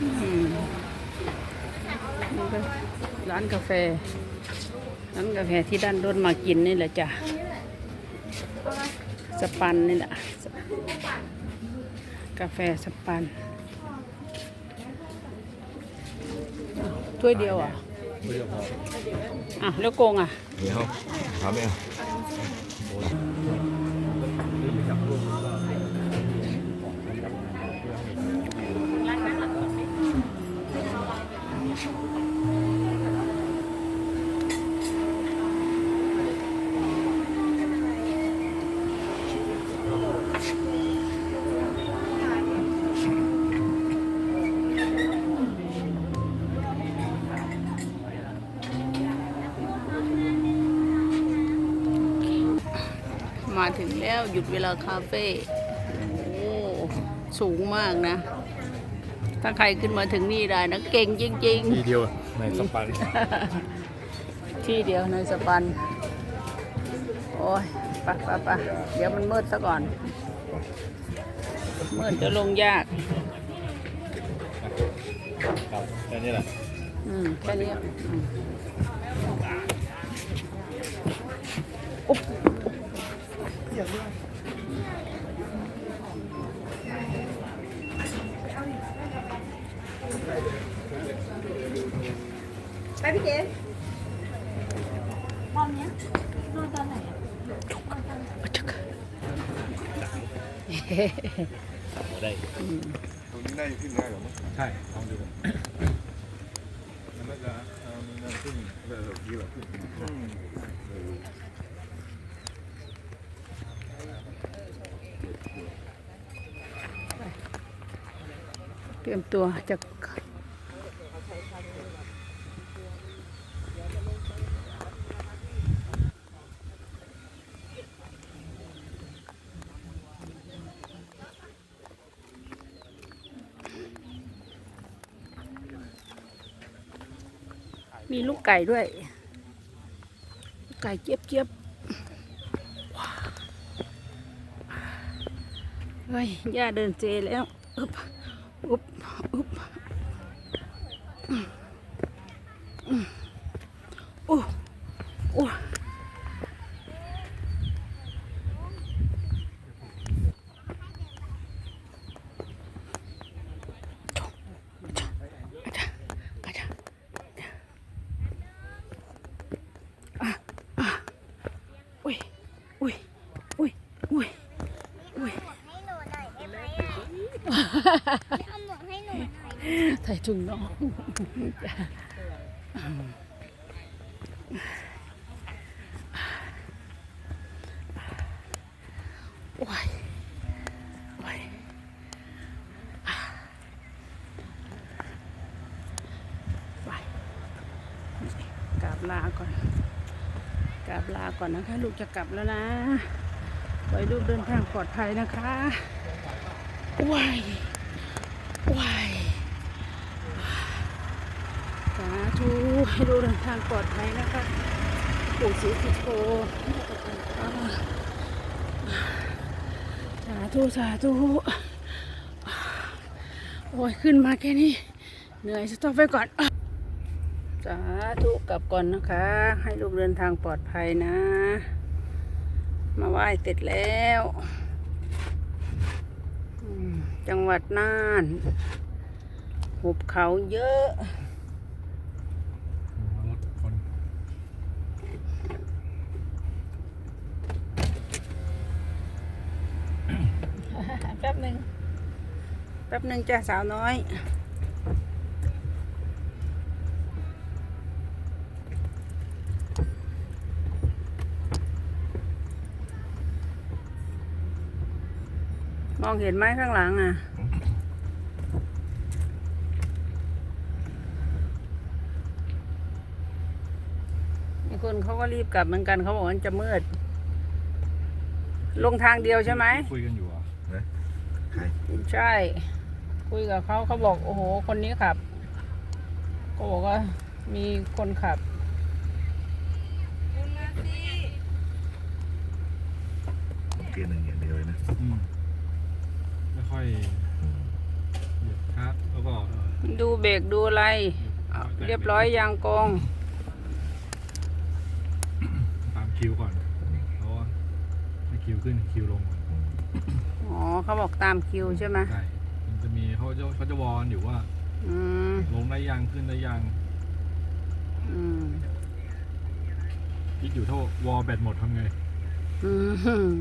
อืมนี่ก็ร้านกาแฟ ร้านกาแฟที่ด้านรถมากินนี่แหละจ้ะ สปันนี่แหละสกาแฟสปัน ถ้วยเดียวอะไม่เดียวพออะ แล้วโกงอะ เดี๋ยวถามไหมอะ มาถึงแล้วหยุดเวลาคาเฟ่โอ้สูงมากนะ ถ้าใครขึ้นมาถึงนี่ได้นะเก่งจริง ทีเดียวในสปันๆ ที่เดียวในสปัน โอ้ยไปะปะปะเดี๋ยวมันมืดซะก่อน มืดจะลงยาก ครับแค่นี้แหละอืมแค่นี้อืมอุ๊บ อุ๊บจักได้ตรงนี้น่าจะขึ้นได้หรอมั้งใช่ลองดูมันน่าจะเอ่อมันน่าจะขึ้นแบบนี้แบบขึ้น เตรียมตัวจะมีลูกไก่ด้วย ไก่เจี๊ยบเจี๊ยบเฮ้ยย่าเดินเจแล้ว อึบอุ๊บอุ๊บอืมอืมโอ้โอ้อาจารย์อะอะอุ้ยอุ้ยอุ้ยอุ้ยอุ้ยให้หนูหน่อยได้ไหมอะ ใส่ถุงน้องโอ้ยโอ้ยไปกราบลาก่อนกราบลาก่อนนะคะ ลูกจะกลับแล้วนะขอให้ลูกเดินทางปลอดภัยนะคะว้ายว้าย สา ธุให้ดูเดินทางปลอดภัยนะคะปู่ศรีสุโธสาธุสาธุโอ้ยขึ้นมาแค่นี้ เหนื่อยสต็อปไว้ก่อน สาธุกลับก่อนนะคะ ให้ลูกเดินทางปลอดภัยนะ มาไหว้เสร็จแล้วจังหวัดน่าน หุบเขาเยอะ รถคน แป๊บหนึ่งแป๊บหนึ่งจ้าสาวน้อย มองเห็นไหมข้างหลังอะมีคนเขาก็รีบกลับเหมือนกันเขาบอกว่ามันจะมืด ลงทางเดียวใช่ไหมคุยกันอยู่ อะใช่ คุยกับเขาเขาบอกโอ้โห คนนี้ขับ ก็บอกว่ามีคนขับเกียร์หนึ่งอย่างเดียวเลยนะอืมไม่ค่อยเหยียบคลัสแล้วก็ดูเบรกดูอะไรเอาเรียบร้อยยางกอง ตามคิวก่อนเพราะว่าให้คิวขึ้นคิวลงก่อน อ๋อเขาบอกตามคิวใช่ไหมใช่มันจะมีเขาจะเขาจะวอนอยู่ว่าอืมลงได้ยังขึ้นได้ยังอืมคิดอยู่ถ้าวอลแบตหมดทำไง อืม